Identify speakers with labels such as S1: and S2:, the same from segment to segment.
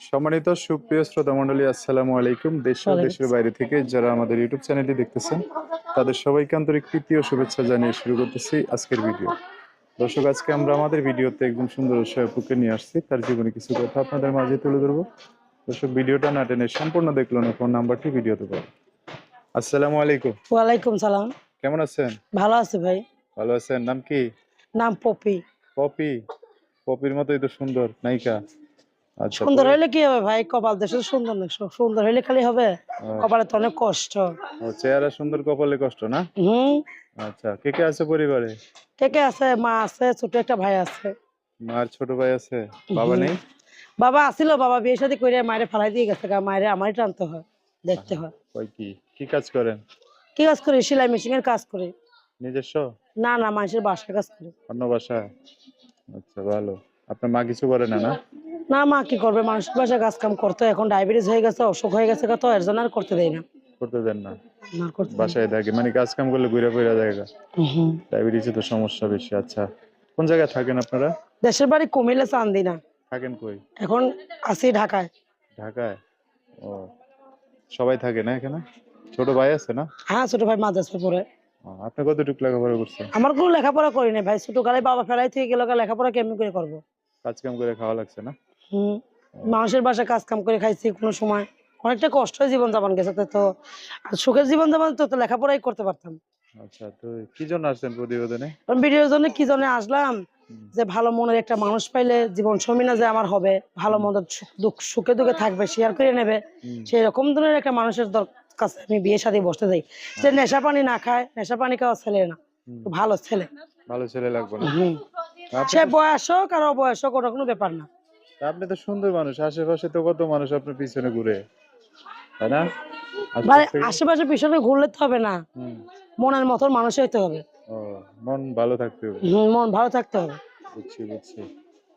S1: সম্মানিত সুপ্রিয় শ্রোতা মন্ডলী আসসালামু আলাইকুম। দেশ ও দেশের বাইরে থেকে যারা আমাদের ইউটিউব চ্যানেলটি দেখতেছেন তাদের সবাইকে আন্তরিক প্রীতি ও শুভেচ্ছা জানিয়ে শুরু করতেছি আজকের ভিডিও। দর্শক আজকে আমরা আমাদের ভিডিওতে একদম সুন্দর আপুকে নিয়ে আসছি। তার জীবনে কিছু কথা আপনাদের মাঝে তুলে ধরবো। দর্শক ভিডিওটা না টেনে সম্পূর্ণ দেখল না ফোন নাম্বারটি ভিডিওতে পাবেন আসসালামু আলাইকুম।
S2: ওয়ালাইকুম সালাম।
S1: কেমন আছেন?
S2: ভালো আছে ভাই।
S1: ভালো আছেন? নাম কি?
S2: নাম পপি।
S1: পপি? পপির মতোই তো সুন্দর নায়িকা।
S2: সুন্দর হইলে কি হবে ভাই? কপাল দেশের সুন্দর না সুন্দর হইলে খালি হবে? কপালে তো অনেক কষ্ট।
S1: ও, চেহারা সুন্দর কপালে কষ্ট না?
S2: হুম।
S1: আচ্ছা কে কে আছে পরিবারে?
S2: কে কে আছে? মা আছে ছোট একটা ভাই আছে।
S1: মার ছোট ভাই আছে? বাবা নেই?
S2: বাবা আসিল বাবা বিয়ে শাদী করে মায়ের ফালাই দিয়ে গেছে গা মায়ের আমারই টানতে হয় দেখতে হয়।
S1: ওই কি? কি কাজ করেন?
S2: কি কাজ করি? সেলাই মেশিন এর কাজ করি।
S1: নিজস্ব?
S2: না না মানুষের বাসার কাজ করি।
S1: অন্য বাসায়? আচ্ছা ভালো। আপনার মা কিছু করে না না?
S2: না মা কি করবে? মানুষের বাসায় কাজ কাম করতে এখন ডায়াবেটিস হয়ে গেছে অসুখ হয়ে গেছে তো এর জন্য আর করতে দেয় না।
S1: করতে দেন না।
S2: না
S1: বাসায় থাকে মানে কাজ কাম করলে ঘুরে ফিরে জায়গা। ডায়াবেটিসে তো সমস্যা বেশি আচ্ছা। কোন জায়গায় থাকেন আপনারা?
S2: দেশের বাড়ি কুমিল্লা চান্দি না
S1: থাকেন কই?
S2: এখন আছি ঢাকায়।
S1: ঢাকায়? ও সবাই থাকে না এখানে? ছোট ভাই আছে না?
S2: হ্যাঁ ছোট ভাই মাদ্রাসা পড়ে।
S1: আপনি কতটুকু লেখাপড়া করছেন?
S2: আমার কোনো লেখাপড়া করি নাই ভাই ছোট কালে বাবা ফেলাই থেকে গেল লেখাপড়া কেমনি করে করব?
S1: কাজ কাম করে খাওয়া লাগছে না?
S2: হুম মানুষের বাসায় কাজ কাম করে খাইছি কোনো সময়। অনেকটা কষ্ট জীবন যাপন গেছে তো সুখের জীবন যাপন তো লেখাপড়াই করতে পারতাম।
S1: আচ্ছা তো কি জন্য প্রতিবেদনে?
S2: ভিডিওর জন্য কি জন্য আসলাম? যে ভালো মনের একটা মানুষ পাইলে জীবন সমিনা যে আমার হবে ভালো মন্দ দুঃখ সুখে দুঃখে থাকবে শেয়ার করে নেবে। সেই রকম ধরনের একটা মানুষের কাছে আমি বিয়ে সাথে বসতে যাই যে নেশা পানি না খায় নেশা পানি খাওয়া ছেলে না। ভালো ছেলে।
S1: ভালো ছেলে লাগবে না।
S2: সে বয়স হোক আর অবয়স হোক ওটা কোনো ব্যাপার না।
S1: আপনি তো সুন্দর মানুষ আশেপাশে তো কত মানুষ আপনার পিছনে ঘুরে? তাই না?
S2: মানে আশেপাশে পিছনে ঘুরলে তো হবে না। মনের মতন মানুষ হইতে হবে।
S1: মন ভালো থাকতে হবে।
S2: মন ভালো থাকতে হবে।
S1: বুঝছি বুঝছি।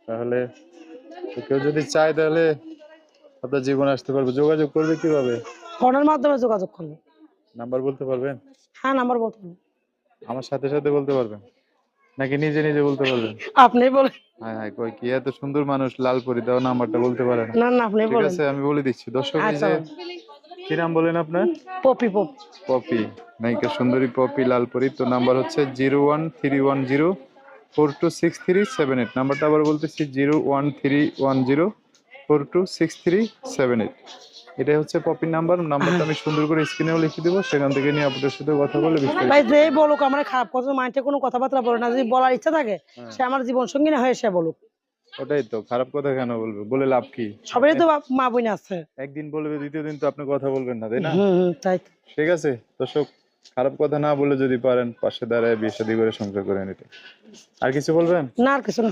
S1: তাহলে কেউ যদি চায় তাহলে আপনার জীবনে আসতে পারবে। যোগাযোগ করবে কীভাবে?
S2: ফোনের মাধ্যমে যোগাযোগ করবে।
S1: নাম্বার বলতে পারবেন?
S2: হ্যাঁ নাম্বার বলতে।
S1: আমার সাথে সাথে বলতে পারবেন? নাকি নিজে নিজে বলতে পারবেন?
S2: আপনি বলেন
S1: হ্যাঁ হ্যাঁ কই কি এত সুন্দর মানুষ লাল পরি দাও নাম্বারটা বলতে পারে না।
S2: না না আপনি
S1: ঠিক আছে আমি বলে দিচ্ছি। দর্শক এই
S2: আচ্ছা।
S1: যে কি নাম বলেন আপনার?
S2: পপি পপি।
S1: পপি। নায়িকা সুন্দরী পপি লালপরি তো নাম্বার হচ্ছে zero one three one zero four two six three seven eight. নাম্বারটা আবার বলতেছি zero one three one zero four two six three seven eight. এটাই হচ্ছে নাম্বার নাম্বারটা আমি সুন্দর করে স্ক্রিনেও লিখে দেবো সেখান থেকে নিয়ে আপনাদের সাথে কথা বলে
S2: ভাই যে বলুক আমার খারাপ কথা মাইন্ডে কোনো কথাবার্তা বলে না যদি বলার ইচ্ছা থাকে
S1: হ্যাঁ।
S2: সে আমার জীবন সঙ্গী না হয়ে সে বলুক।
S1: ওটাই তো খারাপ কথা কেন বলবে? বলে লাভ কি?
S2: সবারই তো মা বোন আছে।
S1: একদিন বলবে দ্বিতীয় দিন তো আপনি কথা বলবেন না তাই না?
S2: তাই
S1: ঠিক আছে দর্শক খারাপ কথা না বলে যদি পারেন পাশে দাঁড়ায় বিয়ে শাদী করে সংসার করে নিতে। আর কিছু বলবেন?
S2: না আর কিছু না।